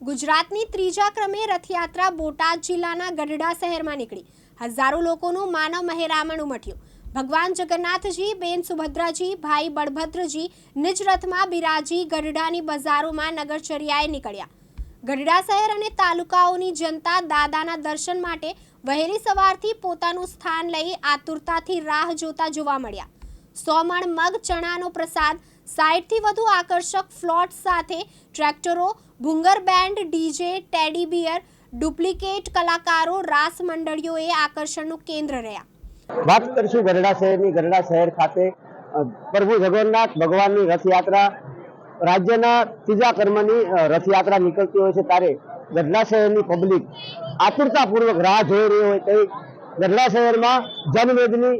ગુજરાતની ત્રીજા ક્રમે રથયાત્રા બોટાદ જિલ્લાના ગઢડા શહેરમાં નીકળી. હજારો લોકોનું માનવ મહેરામણ ઉમટ્યું. ભગવાન જગન્નાથજી, બેન સુભદ્રાજી, ભાઈ બળભદ્રજી નિજ રથમાં બિરાજી ગઢડાની બજારોમાં નગરચર્યાએ નીકળ્યા. ગઢડા શહેર અને તાલુકાઓની જનતા દાદાના દર્શન માટે વહેલી સવારથી પોતાનું સ્થાન લઈ આતુરતાથી રાહ જોતા જોવા મળ્યા. સો મણ મગ, ચણાનો પ્રસાદ સાઠથી વધુ આકર્ષક ફ્લોટ સાથે ટ્રેક્ટરો, ભૂંગર band, DJ, teddy bear, duplicate કલાકારો, રાસ મંડળીઓ એ આકર્ષણનું કેન્દ્ર રહ્યા. વાત કરીશું ગરડા શહેરની. ગરડા શહેર ખાતે પ્રભુ જગન્નાથ ભગવાનની રથયાત્રા, રાજ્યના ત્રીજા કર્મની રથયાત્રા નીકળતી હોય છે ત્યારે ગરડા શહેરની પબ્લિક આતુરતાપૂર્વક રાહ જોઈ રહી હોય તેવી ગરડા શહેરમાં જનમેદની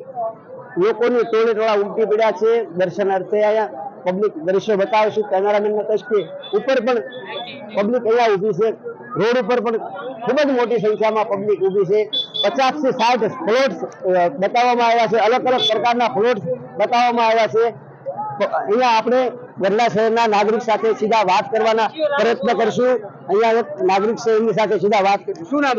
લોકોની ટોળે ટોળા ઉમટી પડ્યા છે. દર્શનાર્થે અહીંયા પબ્લિક દ્રશ્યો બતાવશું. કેમેરામેનના કષ્ટે ઉપર પણ પબ્લિક અહીંયા ઊભી છે. રોડ ઉપર પણ ખૂબ જ મોટી સંખ્યામાં પબ્લિક ઊભી છે. પચાસથી સાઠ ફ્લોટ્સ બતાવવામાં આવ્યા છે. અલગ અલગ પ્રકારના ફ્લોટ્સ બતાવવામાં આવ્યા છે. અહીંયા આપણે વડલા શહેરના નાગરિક સાથે સીધા વાત કરવાના પ્રયત્ન કરશું. અહીંયા નાગરિક શહેરની સાથે સીધા વાત કરશું. શું નામ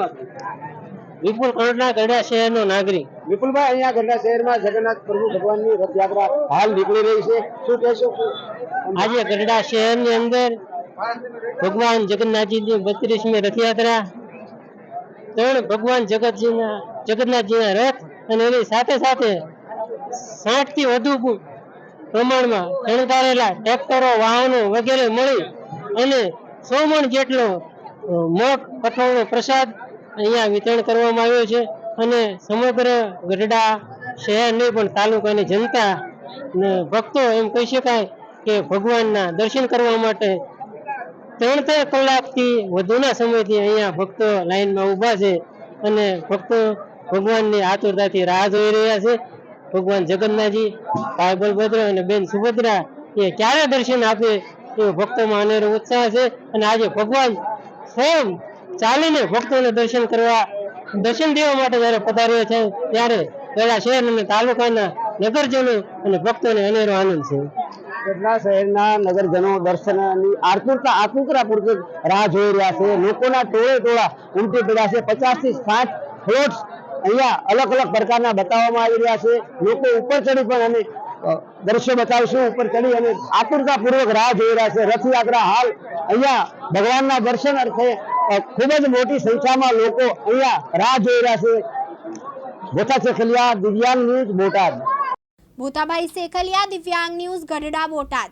વિપુલ કરોડના ગઢડા શહેરનો નાગરિક. વિપુલભાઈ અહીંયા ગરડા શહેરમાં જગન્નાથ પ્રભુ ભગવાનની રથયાત્રા હાલ નીકળી રહી છે. શું કહેશો? આજે ગઢડા શહેરની અંદર ભગવાન જગન્નાથજીની બત્રીસમી રથયાત્રા ત્રણ ભગવાન જગતજીના જગન્નાથજીના રથ અને એની સાથે સાથે સાઠથી વધુ પ્રમાણમાં શણગારેલા ટ્રેક્ટરો વાહનો વગેરે મળી અને સો મણ જેટલો મોટ કઠોળનો પ્રસાદ અહીંયા વિતરણ કરવામાં આવ્યું છે અને સમગ્ર ગઢડા શહેરની પણ તાલુકાની જનતા ભક્તો એમ કહી શકાય કે ભગવાનના દર્શન કરવા માટે ત્રણ ત્રણ કલાકથી વધુના સમયથી અહીંયા ભક્તો લાઈનમાં ઊભા છે અને ભક્તો ભગવાનની આતુરતાથી રાહ જોઈ રહ્યા છે. ભગવાન જગન્નાથજી, ભાઈ બલભદ્ર અને બેન સુભદ્રા એ ક્યારે દર્શન આપે એવો ભક્તોમાં અનેરો ઉત્સાહ છે અને આજે ભગવાન સ્વયં ચાલીને ભક્તોને દર્શન કરવા, દર્શન દેવા માટે જયારે પધાર્યો છે, ત્યારે પેલા શહેર અને તાલુકાના નગરજનો અને ભક્તોને અનેરો આનંદ છે. કેટલા શહેરના નગરજનો દર્શનની આતુરતા આતુરતાપૂર્વક રાહ જોઈ રહ્યા છે. લોકોના ટોળે ટોળા ઉમટી પડ્યા છે. પચાસથી સાઠ ફ્લોટ્સ અહીંયા અલગ અલગ પ્રકારના બતાવવામાં આવી રહ્યા છે. લોકો ઉપર ચડી પણ અને દ્રશ્યો બતાવશું. ઉપર ચડી અને આતુરતા પૂર્વક રાહ જોઈ રહ્યા છે. રથયાત્રા હાલ અહીંયા ભગવાનના દર્શન અર્થે ખૂબ જ મોટી સંખ્યામાં લોકો અહીંયા રાહ જોઈ રહ્યા છે. બોટા ચેખલિયા દિવ્યાંગ ન્યૂઝ બોટાદ. ભૂતાભાઈ સેખલિયા દિવ્યાંગ ન્યૂઝ ગઢડા બોટાદ.